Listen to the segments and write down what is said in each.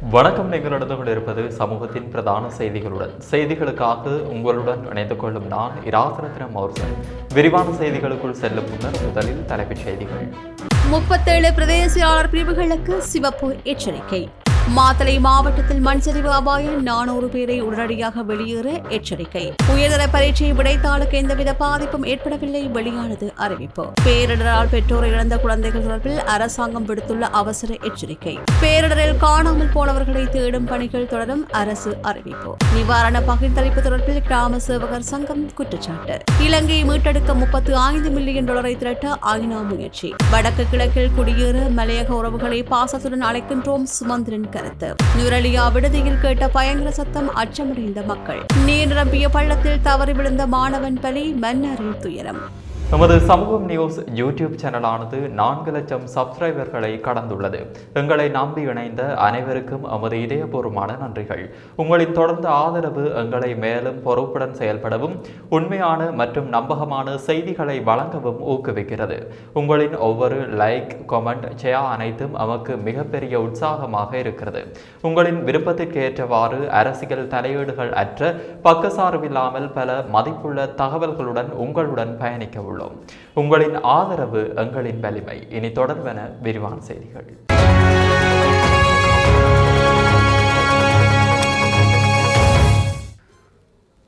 வணக்கம் நீங்கள் நடந்து கொண்டிருப்பது சமூகத்தின் பிரதான செய்திகளுடன். செய்திகளுக்காக உங்களுடன் இணைந்து கொள்ளும் நான் இராசரத்னம் மௌர்சன். விரிவான செய்திகளுக்குள் செல்லும் முன்னர் முதலில் தலைப்புச் செய்திகள். முப்பத்தேழு பிரதேசியாளர் பிரிவுகளுக்கு சிவப்பு எச்சரிக்கை. மாத்தளை மாவட்டத்தில் மண்சரிவு அபாயம். நானூறு பேரை உடனடியாக வெளியேற எச்சரிக்கை. உயர்தர பரீட்சை விடைத்தாளுக்கு எந்தவித பாதிப்பும் ஏற்படவில்லை வெளியானது அறிவிப்பு. பேரிடரால் பெற்றோரை இழந்த குழந்தைகள் தொடர்பில் அரசாங்கம் விடுத்துள்ள அவசர எச்சரிக்கை. பேரிடரில் காணாமல் போனவர்களை தேடும் பணிகள் தொடரும் அரசு அறிவிப்பு. நிவாரண பகிர்ந்தளிப்பு தொடர்பில் கிராம சேவகர் சங்கம் குற்றச்சாட்டு. இலங்கையை மீட்டெடுக்க முப்பத்தி ஐந்து மில்லியன் டாலரை திரட்ட ஐநா முயற்சி. வடக்கு கிழக்கில் குடியேற மலையக உறவுகளை பாசத்துடன் அழைக்கின்றோம் சுமந்திரன் கருத்து. நுரலியா விடுதியில் கேட்ட பயங்கர சத்தம் அச்சமடைந்த மக்கள். நீர் நிரம்பிய பள்ளத்தில் தவறி விழுந்த மாணவன் பலி மன்னரின் துயரம். நமது சமூகம் நியூஸ் யூடியூப் சேனலானது நான்கு லட்சம் சப்ஸ்கிரைபர்களை கடந்துள்ளது. எங்களை நம்பி இணைந்த அனைவருக்கும் எமது இதயபூர்வமான நன்றிகள். உங்களின் தொடர்ந்த ஆதரவு எங்களை மேலும் பொறுப்புடன் செயல்படவும் உண்மையான மற்றும் நம்பகமான செய்திகளை வழங்கவும் ஊக்குவிக்கிறது. உங்களின் ஒவ்வொரு லைக் கமெண்ட் ஷேர் அனைத்தும் நமக்கு மிகப்பெரிய உற்சாகமாக இருக்கிறது. உங்களின் விருப்பத்திற்கு ஏற்றவாறு அரசியல் தலையீடுகள் அற்ற பக்கசார்பில்லாமல் பல மதிப்புள்ள தகவல்களுடன் உங்களுடன் பயணிக்க உள்ளோம் உங்களின் ஆதரவு எங்களின் வலிமை. இனி தொடர்பென விரிவான செய்திகள்.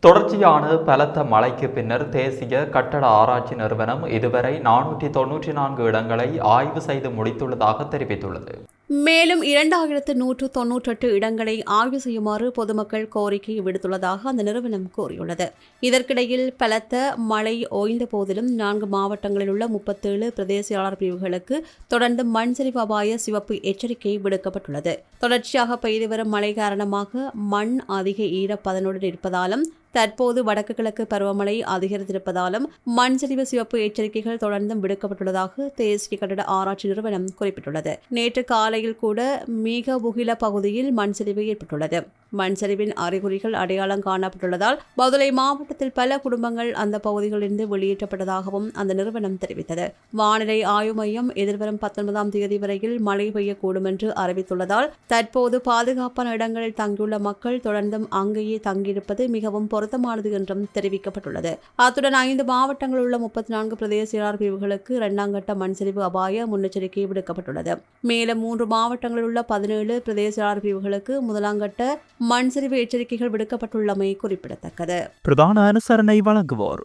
தொடர்ச்சியான பலத்த மழைக்கு பின்னர் தேசிய கட்டட ஆராய்ச்சி நிறுவனம் இதுவரை நானூற்றி தொன்னூற்றி நான்கு இடங்களை ஆய்வு செய்து முடித்துள்ளதாக தெரிவித்துள்ளது. மேலும் இரண்டாயிரத்து நூற்று தொன்னூற்றெட்டு இடங்களை ஆய்வு செய்யுமாறு பொதுமக்கள் கோரிக்கை விடுத்துள்ளதாக அந்த நிறுவனம் கூறியுள்ளது. இதற்கிடையில் பலத்த மழை ஓய்ந்த போதிலும் நான்கு மாவட்டங்களில் உள்ள முப்பத்தேழு பிரதேசியாளர் பிரிவுகளுக்கு தொடர்ந்து மண் சரிவு அபாய சிவப்பு எச்சரிக்கை விடுக்கப்பட்டுள்ளது. தொடர்ச்சியாக பெய்து வரும் மழை காரணமாக மண் அதிக ஈரப்பதனுடன் இருப்பதாலும் தற்போது வடக்கு கிழக்கு பருவமழை அதிகரித்திருப்பதாலும் மண் சரிவு சிவப்பு எச்சரிக்கைகள் தொடர்ந்தும் விடுக்கப்பட்டுள்ளதாக தேசிய கட்டட ஆராய்ச்சி நிறுவனம் குறிப்பிட்டுள்ளது. நேற்று காலையில் கூட மிக புகில பகுதியில் மண் சரிவு ஏற்பட்டுள்ளது. மண் சரிவின் அறிகுறிகள் அடையாளம் காணப்பட்டுள்ளதால் பதுளை மாவட்டத்தில் பல குடும்பங்கள் அந்த பகுதிகளிலிருந்து வெளியேற்றப்பட்டதாகவும் அந்த நிறுவனம் தெரிவித்தது. வானிலை ஆய்வு மையம் எதிர்வரும் பத்தொன்பதாம் தேதி வரையில் மழை பெய்யக்கூடும் என்று அறிவித்துள்ளதால் தற்போது பாதுகாப்பான இடங்களில் தங்கியுள்ள மக்கள் தொடர்ந்தும் அங்கேயே தங்கியிருப்பது மிகவும் பொருத்தமானது என்றும் தெரிவிக்கப்பட்டுள்ளது. அத்துடன் ஐந்து மாவட்டங்களில் உள்ள முப்பத்தி நான்கு பிரதேச செயலாளர் பிரிவுகளுக்கு இரண்டாம் கட்ட மண்சரிவு அபாய முன்னெச்சரிக்கை விடுக்கப்பட்டுள்ளது. மேலும் மூன்று மாவட்டங்களில் உள்ள பதினேழு பிரதேச செயலாளர் பிரிவுகளுக்கு முதலாம் கட்ட மண் சரிவு எச்சரிக்கைகள் விடுக்கப்பட்டுள்ளமை குறிப்பிடத்தக்கது. பிரதான அனுசரணை வழங்குவோர்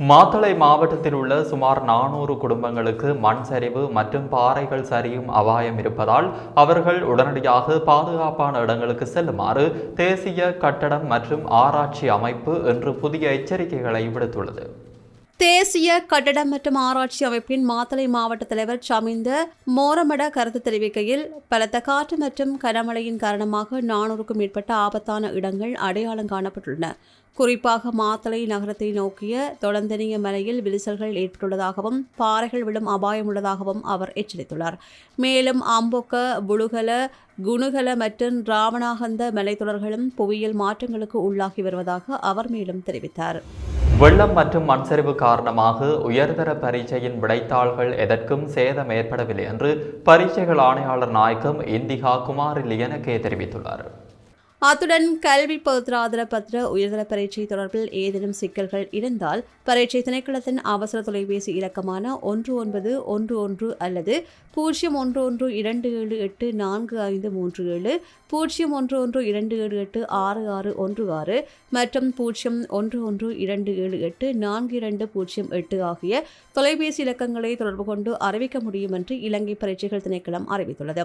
மாத்தளை மாவட்டத்தில் உள்ள சுமார் நானூறு குடும்பங்களுக்கு மண் சரிவு மற்றும் பாறைகள் சரியும் அபாயம் இருப்பதால் அவர்கள் உடனடியாக பாதுகாப்பான இடங்களுக்கு செல்லுமாறு தேசிய கட்டடம் மற்றும் ஆராய்ச்சி அமைப்பு இன்று புதிய எச்சரிக்கைகளை விடுத்துள்ளது. தேசிய கட்டடம் மற்றும் ஆராய்ச்சி அமைப்பின் மாத்தளை மாவட்ட தலைவர் சமிந்த மோரமட கருத்து தெரிவிக்கையில் பலத்த காற்று மற்றும் கனமழையின் காரணமாக நானூறுக்கும் மேற்பட்ட ஆபத்தான இடங்கள் அடையாளம் காணப்பட்டுள்ளன. குறிப்பாக மாத்தளை நகரத்தை நோக்கிய தொடர்ந்தனிய மலையில் விரிசல்கள் ஏற்பட்டுள்ளதாகவும் பாறைகள் விழும் அபாயம் உள்ளதாகவும் அவர் எச்சரித்துள்ளார். மேலும் அம்பொக்க புழுகல குணுகல மற்றும் ராவணாகந்த மலைத்தொடர்களும் புவியியல் மாற்றங்களுக்கு உள்ளாகி வருவதாக அவர் மேலும் தெரிவித்தார். வெள்ளம் மற்றும் மண்சரிவு காரணமாக உயர்தர பரீட்சையின் விடைத்தாள்கள் எதற்கும் சேதம் ஏற்படவில்லை என்று பரீட்சைகள் ஆணையாளர் நாயகம் இந்திகா குமாரி லியனகே தெரிவித்துள்ளார். அத்துடன் கல்வி பத்திராதர பத்திர உயர்தர பரீட்சை தொடர்பில் ஏதேனும் சிக்கல்கள் இருந்தால் பரீட்சை திணைக்களத்தின் அவசர தொலைபேசி இலக்கமான ஒன்று ஒன்பது ஒன்று ஒன்று அல்லது பூஜ்ஜியம் ஒன்று ஒன்று இரண்டு ஏழு எட்டு நான்கு ஐந்து மூன்று ஏழு பூஜ்ஜியம் ஒன்று ஒன்று இரண்டு ஏழு எட்டு ஆறு ஆறு ஒன்று ஆறு மற்றும் பூஜ்ஜியம் ஒன்று ஒன்று இரண்டு ஏழு எட்டு நான்கு இரண்டு பூஜ்ஜியம் எட்டு ஆகிய தொலைபேசி இலக்கங்களை தொடர்பு கொண்டு அறிவிக்க முடியும் என்று இலங்கை பரீட்சைகள் திணைக்களம் அறிவித்துள்ளது.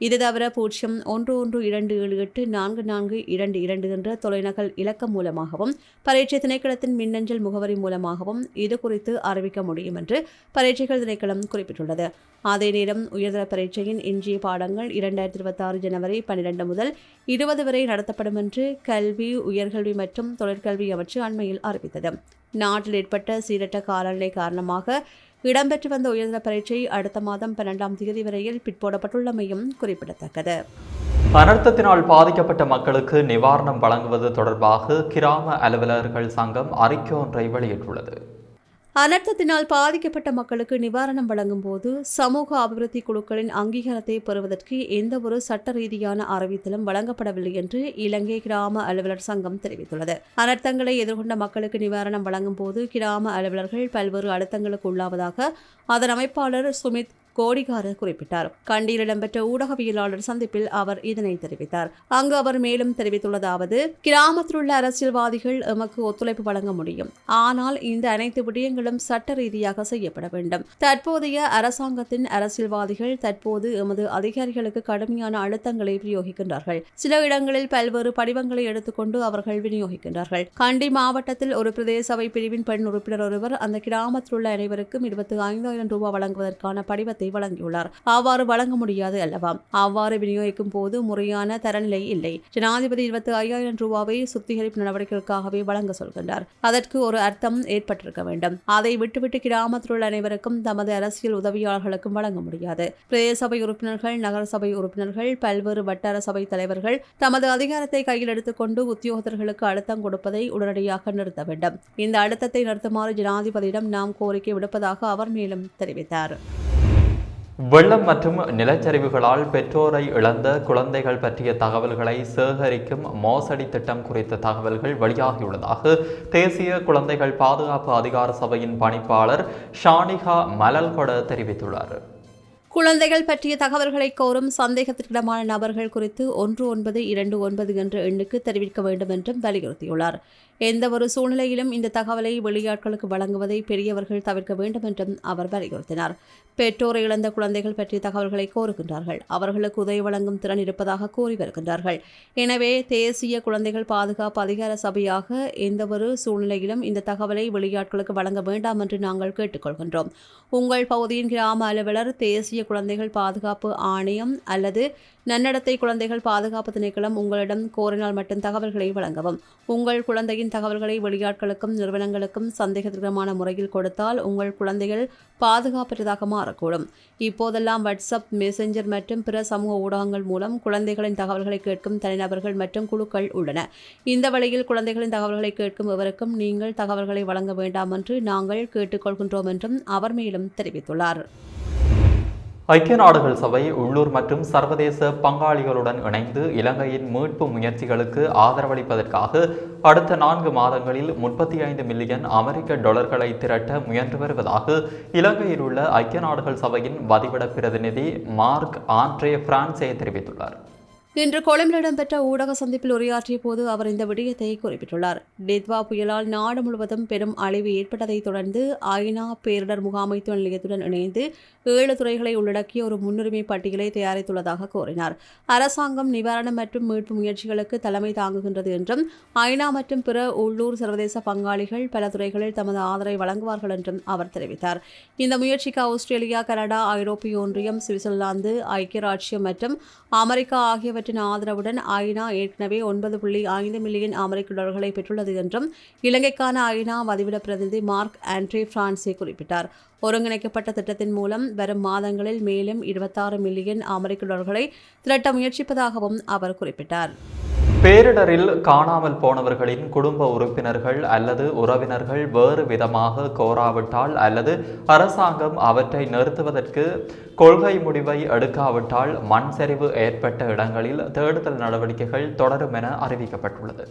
இது தவிர பூஜ்ஜியம் ஒன்று ஒன்று இரண்டு ஏழு எட்டு நான்கு நான்கு இரண்டு இரண்டு என்ற தொலைநகல் இலக்கம் மூலமாகவும் பரீட்சை திணைக்களத்தின் மின்னஞ்சல் முகவரி மூலமாகவும் இது குறித்து அறிவிக்க முடியும் என்று பரீட்சைகள் திணைக்களம் குறிப்பிட்டுள்ளது. அதே நேரம் உயர்தர பரீட்சையின் எஞ்சிய பாடங்கள் இரண்டாயிரத்தி இருபத்தி ஆறு ஜனவரி பன்னிரண்டு முதல் இருபது வரை நடத்தப்படும் என்று கல்வி உயர்கல்வி மற்றும் தொழிற்கல்வி அமைச்சு அண்மையில் அறிவித்தது. நாட்டில் ஏற்பட்ட சீரற்ற காலநிலை காரணமாக இடம்பெற்று வந்த உயர்ந்த பரீட்சை அடுத்த மாதம் பன்னெண்டாம் தேதி வரையில் பிற்போடப்பட்டுள்ளமையும் குறிப்பிடத்தக்கது. அனர்த்தத்தினால் பாதிக்கப்பட்ட மக்களுக்கு நிவாரணம் வழங்குவது தொடர்பாக கிராம அலுவலர்கள் சங்கம் அறிக்கை ஒன்றை வெளியிட்டுள்ளது. அனர்த்தத்தினால் பாதிக்கப்பட்ட மக்களுக்கு நிவாரணம் வழங்கும் போது சமூக அபிவிருத்தி குழுக்களின் அங்கீகாரத்தை பெறுவதற்கு எந்தவொரு சட்ட ரீதியான அறிவித்தலும் வழங்கப்படவில்லை என்று இலங்கை கிராம அலுவலர் சங்கம் தெரிவித்துள்ளது. அனர்த்தங்களை எதிர்கொண்ட மக்களுக்கு நிவாரணம் வழங்கும் போது கிராம அலுவலர்கள் பல்வேறு அழுத்தங்களுக்கு உள்ளாவதாக அதன் அமைப்பாளர் சுமித் கோடிகார குறிப்பிட்டார். கண்டியில் இடம்பெற்ற ஊடகவியலாளர் சந்திப்பில் அவர் இதனை தெரிவித்தார். அங்கு அவர் மேலும் தெரிவித்துள்ளதாவது கிராமத்தில் உள்ள அரசியல்வாதிகள் எமக்கு ஒத்துழைப்பு வழங்க முடியும். ஆனால் இந்த அனைத்து விடயங்களும் சட்ட ரீதியாக செய்யப்பட வேண்டும். தற்போதைய அரசாங்கத்தின் அரசியல்வாதிகள் தற்போது எமது அதிகாரிகளுக்கு கடுமையான அழுத்தங்களை விநியோகிக்கின்றார்கள். சில இடங்களில் பல்வேறு படிவங்களை எடுத்துக்கொண்டு அவர்கள் விநியோகிக்கின்றார்கள். கண்டி மாவட்டத்தில் ஒரு பிரதேச சபை பிரிவின் பெண் உறுப்பினர் ஒருவர் அந்த கிராமத்தில் உள்ள அனைவருக்கும் இருபத்தி ஐந்தாயிரம் ரூபாய் வழங்குவதற்கான படிவத்தை வழங்கியுள்ளார். அவ்வாறு வழங்க முடியாது அல்லவா? அவ்வாறு விநியோகிக்கும் போது முறையான தரநிலை இல்லை. ஜனாதிபதி இருபத்தி ஐயாயிரம் ரூபாவை சுத்திகரிப்பு நடவடிக்கைகளுக்காகவே வழங்க சொல்கின்றார். அதற்கு ஒரு அர்த்தம் ஏற்பட்டிருக்க வேண்டும். அதை விட்டுவிட்டு கிராமத்தில் உள்ள அனைவருக்கும் தமது அரசியல் உதவியாளர்களுக்கும் வழங்க முடியாது. பிரதேச சபை உறுப்பினர்கள் நகரசபை உறுப்பினர்கள் பல்வேறு வட்டார சபை தலைவர்கள் தமது அதிகாரத்தை கையில் எடுத்துக்கொண்டு உத்தியோகத்தர்களுக்கு அழுத்தம் கொடுப்பதை உடனடியாக நிறுத்த வேண்டும். இந்த அழுத்தத்தை நிறுத்துமாறு ஜனாதிபதியிடம் நாம் கோரிக்கை விடுப்பதாக அவர் மேலும் தெரிவித்தார். வெள்ளம் மற்றும் நிலச்சரிவுகளால் பெற்றோரை இழந்த குழந்தைகள் பற்றிய தகவல்களை சேகரிக்கும் மோசடி திட்டம் குறித்த தகவல்கள் வெளியாகியுள்ளதாக தேசிய குழந்தைகள் பாதுகாப்பு அதிகார சபையின் பணிப்பாளர் ஷானிகா மலல்கொட தெரிவித்துள்ளார். குழந்தைகள் பற்றிய தகவல்களை கோரும் சந்தேகத்திற்கிடமான நபர்கள் குறித்து ஒன்று ஒன்பது இரண்டு ஒன்பது என்ற எண்ணுக்கு தெரிவிக்க வேண்டும் என்றும் வலியுறுத்தியுள்ளார். எந்த ஒரு சூழ்நிலையிலும் இந்த தகவலை வெளியாட்களுக்கு வழங்குவதை பெரியவர்கள் தவிர்க்க வேண்டும் என்றும் அவர் வலியுறுத்தினார். பெற்றோரை இழந்த குழந்தைகள் பற்றிய தகவல்களை கோருகின்றார்கள். அவர்களுக்கு உதவி வழங்கும் திறன் இருப்பதாக கூறி வருகின்றார்கள். எனவே தேசிய குழந்தைகள் பாதுகாப்பு அதிகார சபையாக எந்தவொரு சூழ்நிலையிலும் இந்த தகவலை வெளியாட்களுக்கு வழங்க வேண்டாம் என்று நாங்கள் கேட்டுக்கொள்கின்றோம். உங்கள் பகுதியின் கிராம அலுவலர் தேசிய குழந்தைகள் பாதுகாப்பு ஆணையம் அல்லது நன்னடத்தை குழந்தைகள் பாதுகாப்பு திணைக்களம் உங்களிடம் கோரினால் மட்டும் தகவல்களை வழங்கவும். உங்கள் குழந்தையின் தகவல்களை வெளியாட்களுக்கும் நிறுவனங்களுக்கும் சந்தேகத்திற்கமான முறையில் கொடுத்தால் உங்கள் குழந்தைகள் பாதுகாப்பற்றதாக மாறக்கூடும். இப்போதெல்லாம் வாட்ஸ்அப் மெசஞ்சர் மற்றும் பிற சமூக ஊடகங்கள் மூலம் குழந்தைகளின் தகவல்களை கேட்கும் தனிநபர்கள் மற்றும் குழுக்கள் உள்ளன. இந்த வழியில் குழந்தைகளின் தகவல்களை கேட்கும் எவருக்கும் நீங்கள் தகவல்களை வழங்க வேண்டாம் என்று நாங்கள் கேட்டுக்கொள்கின்றோம் என்றும் அவர் மேலும் தெரிவித்துள்ளார். ஐக்கிய நாடுகள் சபை உள்ளூர் மற்றும் சர்வதேச பங்காளிகளுடன் இணைந்து இலங்கையின் மீட்பு முயற்சிகளுக்கு ஆதரவளிப்பதற்காக அடுத்த நான்கு மாதங்களில் முப்பத்தி ஐந்து மில்லியன் அமெரிக்க டாலர்களை திரட்ட முயன்று வருவதாக இலங்கையில் உள்ள ஐக்கிய நாடுகள் சபையின் வதிவிட பிரதிநிதி மார்க் ஆண்ட்ரே பிரான்சே தெரிவித்துள்ளார். இன்று கொழும்பில் இடம்பெற்ற ஊடக சந்திப்பில் உரையாற்றிய போது அவர் இந்த விடயத்தை குறிப்பிட்டுள்ளார். டித்வா புயலால் நாடு முழுவதும் பெரும் அழிவு ஏற்பட்டதைத் தொடர்ந்து ஐநா பேரிடர் முகாமைத்துவ நிலையத்துடன் இணைந்து ஏழு துறைகளை உள்ளடக்கிய ஒரு முன்னுரிமை பட்டியலை தயாரித்துள்ளதாக கூறினார். அரசாங்கம் நிவாரணம் மற்றும் மீட்பு முயற்சிகளுக்கு தலைமை தாங்குகின்றது என்றும் ஐநா மற்றும் பிற உள்ளூர் சர்வதேச பங்காளிகள் பல துறைகளில் தமது ஆதரவை வழங்குவார்கள் என்றும் அவர் தெரிவித்தார். இந்த முயற்சிக்கு ஆஸ்திரேலியா கனடா ஐரோப்பிய ஒன்றியம் சுவிட்சர்லாந்து ஐக்கிய ராஜ்யம் மற்றும் அமெரிக்கா ஆகியவற்றை ஆகியவற்றின் ஆதரவுடன் ஐநா ஏற்கனவே ஒன்பது புள்ளி ஐந்து மில்லியன் அமெரிக்க டாலர்களை பெற்றுள்ளது என்றும் இலங்கைக்கான ஐநா வதிவிட பிரதிநிதி மார்க் ஆண்ட்ரே பிரான்சே குறிப்பிட்டார். ஒருங்கிணைக்கப்பட்ட திட்டத்தின் மூலம் வரும் மாதங்களில் மேலும் இருபத்தாறு மில்லியன் அமெரிக்க டாலர்களை திரட்ட முயற்சிப்பதாகவும் அவர் குறிப்பிட்டார். பேரிடரில் காணாமல் போனவர்களின் குடும்ப உறுப்பினர்கள் அல்லது உறவினர்கள் வேறு விதமாக கோராவிட்டால் அல்லது அரசாங்கம் அவற்றை நிறுத்துவதற்கு கொள்கை முடிவை எடுக்காவிட்டால் மண் சரிவு ஏற்பட்ட இடங்களில் தேடுதல் நடவடிக்கைகள் தொடரும் என அறிவிக்கப்பட்டுள்ளது.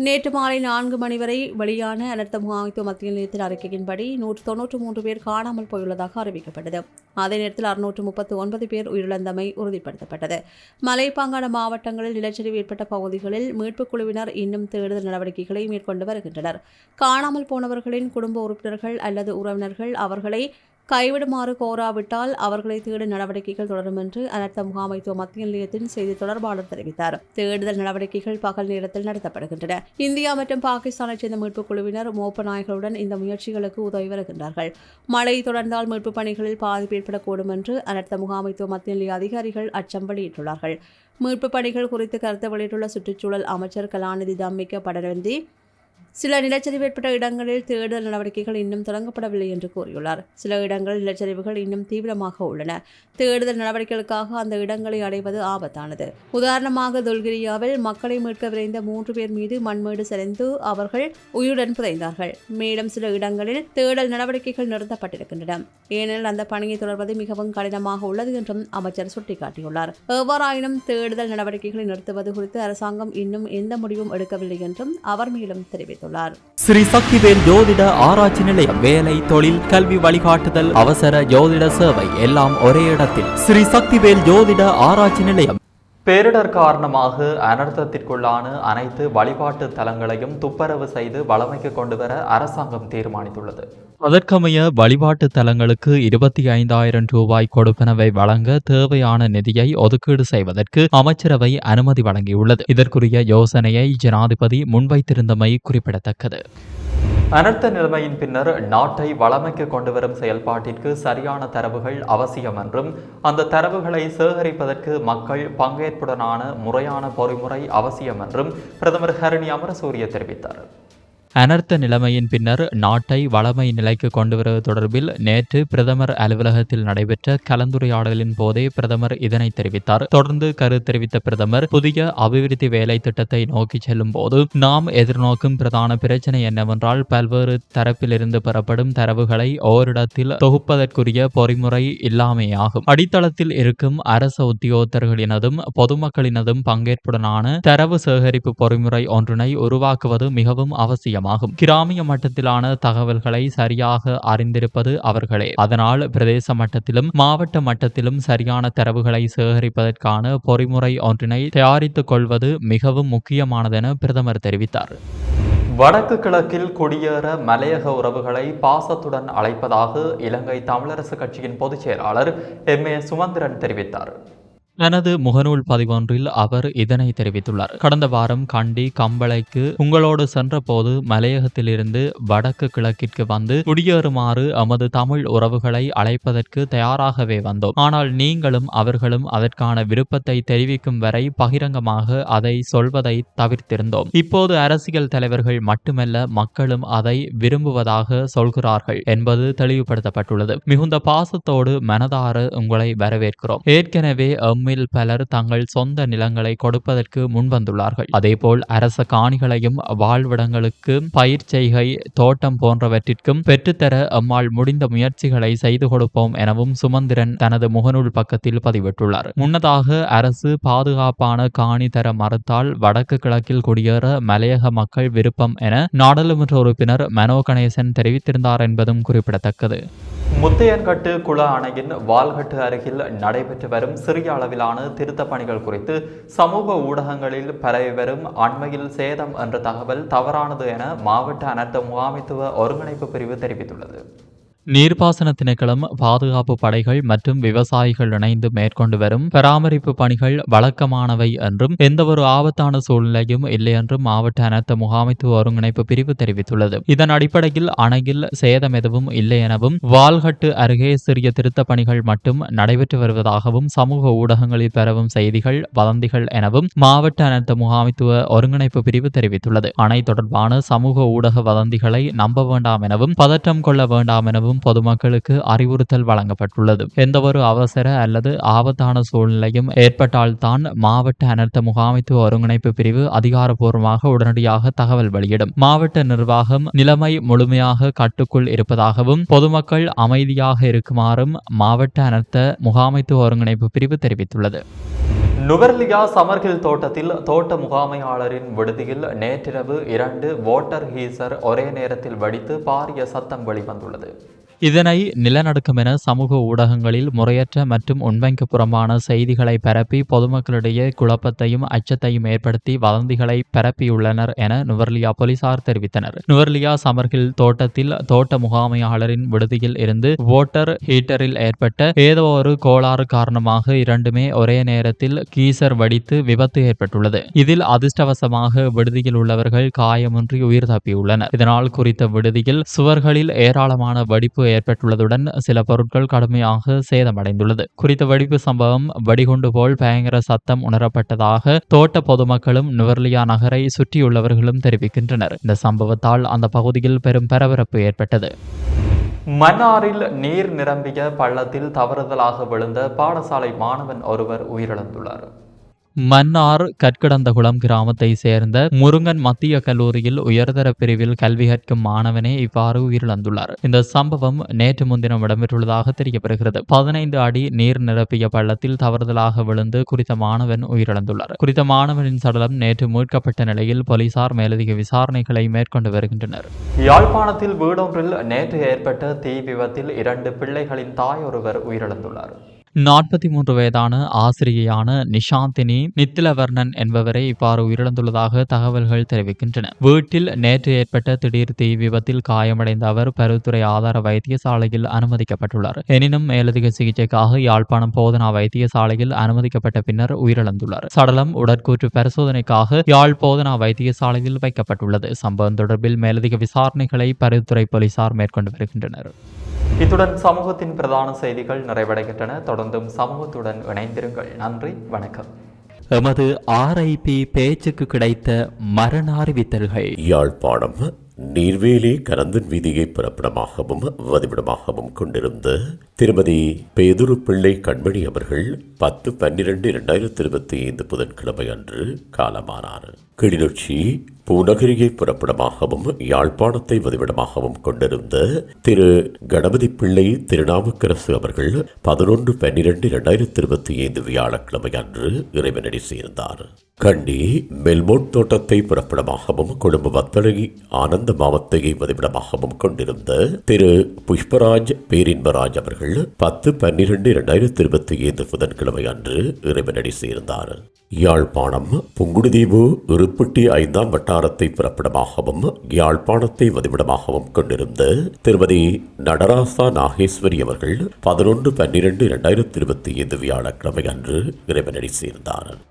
நேற்று மாலை நான்கு மணி வரை வெளியான அனர்த்த முகாமைத்துவ மத்திய நிலையத்தின் அறிக்கையின்படி நூற்று தொன்னூற்று மூன்று பேர் காணாமல் போயுள்ளதாக அறிவிக்கப்பட்டது. அதே நேரத்தில் அறுநூற்று முப்பத்து ஒன்பது பேர் உயிரிழந்தமை உறுதிப்படுத்தப்பட்டது. மலைப்பாங்கான மாவட்டங்களில் நிலச்சரிவு ஏற்பட்ட பகுதிகளில் மீட்புக் குழுவினர் இன்னும் தேடுதல் நடவடிக்கைகளை மேற்கொண்டு வருகின்றனர். காணாமல் போனவர்களின் குடும்ப உறுப்பினர்கள் அல்லது உறவினர்கள் அவர்களை கைவிடுமாறு கோராவிட்டால் அவர்களை தேடும் நடவடிக்கைகள் தொடரும் என்று அனர்த்த முகாமைத்துவ மத்திய நிலையத்தின் செய்தி தொடர்பாளர் தெரிவித்தார். தேடுதல் நடவடிக்கைகள் பகல் நேரத்தில் நடத்தப்படுகின்றன. இந்தியா மற்றும் பாகிஸ்தானைச் சேர்ந்த மீட்புக் குழுவினர் மோப்ப நாய்களுடன் இந்த முயற்சிகளுக்கு உதவி வருகின்றார்கள். மழை தொடர்ந்தால் மீட்புப் பணிகளில் பாதிப்பு ஏற்படக்கூடும் என்று அனர்த்த முகாமைத்துவ மத்திய நிலைய அதிகாரிகள் அச்சம் வெளியிட்டுள்ளார்கள். மீட்புப் பணிகள் குறித்து கருத்து வெளியிட்டுள்ள சுற்றுச்சூழல் அமைச்சர் கலாநிதி தம்மிக்க படரந்தி சில நிலச்சரிவு ஏற்பட்ட இடங்களில் தேடுதல் நடவடிக்கைகள் இன்னும் தொடங்கப்படவில்லை என்று கூறியுள்ளார். சில இடங்களில் நிலச்சரிவுகள் இன்னும் தீவிரமாக உள்ளன. தேடுதல் நடவடிக்கைகளுக்காக அந்த இடங்களை அடைவது ஆபத்தானது. உதாரணமாக தொல்கிரியாவில் மக்களை மீட்க விரைந்த மூன்று பேர் மீது மண்மேடு சரிந்து அவர்கள் உயிருடன் புதைந்தார்கள். மேலும் சில இடங்களில் தேடல் நடவடிக்கைகள் நிறுத்தப்பட்டிருக்கின்றன. ஏனெனில் அந்த பணியை தொடர்வது மிகவும் கடினமாக உள்ளது என்றும் அமைச்சர் சுட்டிக்காட்டியுள்ளார். எவ்வாறாயினும் தேடுதல் நடவடிக்கைகளை நிறுத்துவது குறித்து அரசாங்கம் இன்னும் எந்த முடிவும் எடுக்கவில்லை என்றும் அவர் மேலும் தெரிவித்துள்ளார் ஸ்ரீ சக்திவேல் ஜோதிட ஆராய்ச்சி நிலையம் வேலை தொழில் கல்வி வழிகாட்டுதல் அவசர ஜோதிட சேவை எல்லாம் ஒரே இடத்தில். ஸ்ரீ சக்திவேல் ஜோதிட ஆராய்ச்சி நிலையம் பேரிடர் காரணமாக அனர்த்தத்திற்குள்ளான அனைத்து வழிபாட்டு தலங்களையும் துப்பரவு செய்து வளமைக்கு கொண்டுவர அரசாங்கம் தீர்மானித்துள்ளது. அதற்கமைய வழிபாட்டு தலங்களுக்கு இருபத்தி ஐந்தாயிரம் ரூபாய் கொடுப்பனவை வழங்க தேவையான நிதியை ஒதுக்கீடு செய்வதற்கு அமைச்சரவை அனுமதி வழங்கியுள்ளது. இதற்குரிய யோசனையை ஜனாதிபதி முன்வைத்திருந்தமை குறிப்பிடத்தக்கது. அனர்த்த நிலைமையின் பின்னர் நாட்டை வளமைக்கு கொண்டுவரும் செயல்பாட்டிற்கு சரியான தரவுகள் அவசியம் என்றும் அந்த தரவுகளை சேகரிப்பதற்கு மக்கள் பங்கேற்புடனான முறையான பொறிமுறை அவசியம் என்றும் பிரதமர் ஹரணி அமரசூரிய தெரிவித்தார். அனர்த்த நிலைமையின் பின்னர் நாட்டை வளமை நிலைக்கு கொண்டுவருவது தொடர்பில் நேற்று பிரதமர் அலுவலகத்தில் நடைபெற்ற கலந்துரையாடலின் போதே பிரதமர் இதனை தெரிவித்தார். தொடர்ந்து கரு தெரிவித்த பிரதமர் புதிய அபிவிருத்தி வேலை திட்டத்தை நோக்கி செல்லும் போது நாம் எதிர்நோக்கும் பிரதான பிரச்சனை என்னவென்றால் பல்வேறு தரப்பிலிருந்து பெறப்படும் தரவுகளை ஓரிடத்தில் தொகுப்பதற்குரிய பொறிமுறை இல்லாமையாகும். அடித்தளத்தில் இருக்கும் அரச உத்தியோகத்தர்களினதும் பொதுமக்களினதும் பங்கேற்புடனான தரவு சேகரிப்பு பொறிமுறை ஒன்றினை உருவாக்குவது மிகவும் அவசியம். அவசியமாகும் கிராமிய மட்டத்திலான தகவல்களை சரியாக அறிந்திருப்பது அவர்களே. அதனால் பிரதேச மட்டத்திலும் மாவட்ட மட்டத்திலும் சரியான தரவுகளை சேகரிப்பதற்கான பொறிமுறை ஒன்றினை தயாரித்துக் கொள்வது மிகவும் முக்கியமானதென பிரதமர் தெரிவித்தார். வடக்கு கிழக்கில் குடியேற மலையக உறவுகளை பாசத்துடன் அழைப்பதாக இலங்கை தமிழரசு கட்சியின் பொதுச் செயலாளர் எம் ஏ சுமந்திரன் தெரிவித்தார். தனது முகநூல் பதிவொன்றில் அவர் இதனை தெரிவித்துள்ளார். கடந்த வாரம் கண்டி கம்பளைக்கு உங்களோடு சென்றபோது மலையகத்திலிருந்து வடக்கு கிழக்கிற்கு வந்து குடியேறுமாறு எமது தமிழ் உறவுகளை அழைப்பதற்கு தயாராகவே வந்தோம். ஆனால் நீங்களும் அவர்களும் அதற்கான விருப்பத்தை தெரிவிக்கும் வரை பகிரங்கமாக அதை சொல்வதை தவிர்த்திருந்தோம். இப்போது அரசியல் தலைவர்கள் மட்டுமல்ல மக்களும் அதை விரும்புவதாக சொல்கிறார்கள் என்பது தெளிவுபடுத்தப்பட்டுள்ளது. மிகுந்த பாசத்தோடு மனதார உங்களை வரவேற்கிறோம். ஏற்கனவே எம் நம்மில் பலர் தங்கள் சொந்த நிலங்களை கொடுப்பதற்கு முன்வந்துள்ளார்கள். அதேபோல் அரச காணிகளையும் வாழ்விடங்களுக்கு பயிர் செய்கை தோட்டம் போன்றவற்றிற்கும் பெற்றுத்தர அம்மாள் முடிந்த முயற்சிகளை செய்து கொடுப்போம் எனவும் சுமந்திரன் தனது முகநூல் பக்கத்தில் பதிவிட்டுள்ளார். முன்னதாக அரசு பாதுகாப்பான காணி தர மறுத்தால் வடக்கு கிழக்கில் குடியேற மலையக மக்கள் விருப்பம் என நாடாளுமன்ற உறுப்பினர் மனோ கணேசன் தெரிவித்திருந்தார் என்பதும் குறிப்பிடத்தக்கது. முத்தையன்கட்டு குள அணையின் வால்கட்டு அருகில் நடைபெற்று வரும் சிறிய அளவிலான திருத்தப் பணிகள் குறித்து சமூக ஊடகங்களில் பரவி வரும் அண்மையில் சேதம் என்ற தகவல் தவறானது என மாவட்ட அனர்த்த முகாமைத்துவ ஒருங்கிணைப்பு பிரிவு தெரிவித்துள்ளது. நீர்ப்பாசன திணைக்களம் பாதுகாப்பு படைகள் மற்றும் விவசாயிகள் இணைந்து மேற்கொண்டு வரும் பராமரிப்பு பணிகள் வழக்கமானவை என்றும் எந்தவொரு ஆபத்தான சூழ்நிலையும் இல்லை என்றும் மாவட்ட அனர்த்த முகாமைத்துவ ஒருங்கிணைப்பு பிரிவு தெரிவித்துள்ளது. இதன் அடிப்படையில் அணையில் சேதம் எதுவும் இல்லை எனவும் வால்கட்டு அருகே சிறிய திருத்த பணிகள் மட்டும் நடைபெற்று வருவதாகவும் சமூக ஊடகங்களில் பரவும் செய்திகள் வதந்திகள் எனவும் மாவட்ட அனர்த்த முகாமைத்துவ ஒருங்கிணைப்பு பிரிவு தெரிவித்துள்ளது. அணை தொடர்பான சமூக ஊடக வதந்திகளை நம்ப வேண்டாம் எனவும் பதற்றம் கொள்ள வேண்டாம் எனவும் பொதுமக்களுக்கு அறிவுறுத்தல் வழங்கப்பட்டுள்ளது. எந்தவொரு அவசர அல்லது ஆபத்தான சூழ்நிலையும் ஏற்பட்டால்தான் மாவட்ட அனர்த்த முகாமைத்துவ ஒருங்கிணைப்பு பிரிவு அதிகாரப்பூர்வமாக உடனடியாக தகவல் வெளியிடும். மாவட்ட நிர்வாகம் நிலைமை முழுமையாக கட்டுக்குள் இருப்பதாகவும் பொதுமக்கள் அமைதியாக இருக்குமாறும் மாவட்ட அனர்த்த முகாமைத்துவ ஒருங்கிணைப்பு பிரிவு தெரிவித்துள்ளது. நுவர்லியா சமர்கில் தோட்டத்தில் தோட்ட முகாமையாளரின் விடுதியில் நேற்றிரவு இரண்டு வாட்டர் ஹீசர் ஒரே நேரத்தில் வடித்து பாரிய சத்தம் வெளிவந்துள்ளது. இதனை நிலநடுக்கம் என சமூக ஊடகங்களில் முறையற்ற மற்றும் உண்மைக்கு புறம்பான செய்திகளை பரப்பி பொதுமக்களிடையே குழப்பத்தையும் அச்சத்தையும் ஏற்படுத்தி வதந்திகளை பரப்பியுள்ளனர் என நுவர்லியா போலீசார் தெரிவித்தனர். நுவர்லியா சமர்கில் தோட்டத்தில் தோட்ட முகாமையாளரின் விடுதியில் இருந்து வாட்டர் ஹீட்டரில் ஏற்பட்ட ஏதோ ஒரு கோளாறு காரணமாக இரண்டுமே ஒரே நேரத்தில் கீசர் வடித்து விபத்து ஏற்பட்டுள்ளது. இதில் அதிர்ஷ்டவசமாக விடுதியில் உள்ளவர்கள் காயமின்றி உயிர் தப்பியுள்ளனர். இதனால் குறித்த விடுதியில் சுவர்களில் ஏராளமான வடிப்பு ஏற்பட்டுள்ளதுடன் சில பொருட்கள் கடுமையாக சேதமடைந்துள்ளது. குறித்த வெடிப்பு சம்பவம் வெடிகுண்டு போல் பயங்கர சத்தம் உணரப்பட்டதாக தோட்ட பொதுமக்களும் நுவர்லியா நகரை சுற்றியுள்ளவர்களும் தெரிவிக்கின்றனர். இந்த சம்பவத்தால் அந்த பகுதியில் பெரும் பரபரப்பு ஏற்பட்டது. மன்னாரில் நீர் நிரம்பிய பள்ளத்தில் தவறுதலாக விழுந்த பாடசாலை மாணவன் ஒருவர் உயிரிழந்துள்ளார். மன்னார் கற்கடந்தகுளம் கிராமத்தை சேர்ந்த முருங்கன் மத்திய கல்லூரியில் உயர்தர பிரிவில் கல்வி கற்கும் மாணவனே இவ்வாறு உயிரிழந்துள்ளார். இந்த சம்பவம் நேற்று முன்தினம் இடம்பெற்றுள்ளதாக தெரியப்படுகிறது. பதினைந்து அடி நீர் நிரப்பிய பள்ளத்தில் தவறுதலாக விழுந்து குறித்த மாணவன் உயிரிழந்துள்ளார். குறித்த மாணவனின் சடலம் நேற்று மீட்கப்பட்ட நிலையில் போலீசார் மேலதிக விசாரணைகளை மேற்கொண்டு வருகின்றனர். யாழ்ப்பாணத்தில் வீடொன்றில் நேற்று ஏற்பட்ட தீ விபத்தில் இரண்டு பிள்ளைகளின் தாய் ஒருவர் உயிரிழந்துள்ளார். நாற்பத்தி மூன்று வயதான ஆசிரியையான நிஷாந்தினி நித்திலவர்ணன் என்பவரை இவ்வாறு உயிரிழந்துள்ளதாக தகவல்கள் தெரிவிக்கின்றன. வீட்டில் நேற்று ஏற்பட்ட திடீர் தீ விபத்தில் காயமடைந்த அவர் பருவத்துறை ஆதார வைத்தியசாலையில் அனுமதிக்கப்பட்டுள்ளார். எனினும் மேலதிக சிகிச்சைக்காக யாழ்ப்பாணம் போதனா வைத்தியசாலையில் அனுமதிக்கப்பட்ட பின்னர் உயிரிழந்துள்ளார். சடலம் உடற்கூற்று பரிசோதனைக்காக யாழ் போதனா வைத்தியசாலையில் வைக்கப்பட்டுள்ளது. சம்பவம் தொடர்பில் மேலதிக விசாரணைகளை பருவத்துறை போலீசார் மேற்கொண்டு வருகின்றனர். இத்துடன் சமூகத்தின் பிரதான செய்திகள் நிறைவடைகின்றன. தொடர்ந்தும் சமூகத்துடன் இணைந்திருங்கள். நன்றி வணக்கம். எமது ஆர்ஐபி பேச்சுக்கு கிடைத்த மரண அறிவித்தல்கள். யாழ்ப்பாணம் நீர்வேலி கரந்தன் வீதியை பிறப்பிடமாகவும் வதிவிடமாகவும் கொண்டிருந்த திருமதி பேதுரு பிள்ளை கண்மணி அவர்கள் பத்து பன்னிரண்டு இரண்டாயிரத்தி இருபத்தி ஐந்து புதன்கிழமை அன்று காலமானார். கிளிநொச்சி பூநகரியை புறப்படமாகவும் யாழ்ப்பாணத்தை வதிவிடமாகவும் கொண்டிருந்த திரு கணபதி பிள்ளை திருநாவுக்கரசு அவர்கள் பதினொன்று பன்னிரண்டு இரண்டாயிரத்தி இருபத்தி ஐந்து வியாழக்கிழமை அன்று இறைவனடி சேர்ந்தார். கண்டி மெல்மோன் தோட்டத்தை புறப்படமாகவும் கொழும்பு வத்தழகி ஆனந்த மாவத்தையை வதிவிடமாகவும் கொண்டிருந்த திரு புஷ்பராஜ் பேரின்பராஜ் அவர்கள் பத்து பன்னிரண்டு இரண்டாயிரத்தி இருபத்தி ஐந்து புதன்கிழமை அன்று இறைவனடி சேர்ந்தார். யாழ்ப்பாணம் புங்குடுதீவு இருப்பட்டி ஐந்தாம் வட்டாரத்தை பிறப்பிடமாகவும் யாழ்ப்பாணத்தை வதிவிடமாகவும் கொண்டிருந்த திருமதி நடராசா நாகேஸ்வரி அவர்கள் பதினொன்று பன்னிரண்டு இரண்டாயிரத்தி இருபத்தி ஐந்து வியாழக்கிழமை அன்று இறைவனடி சேர்ந்தார்.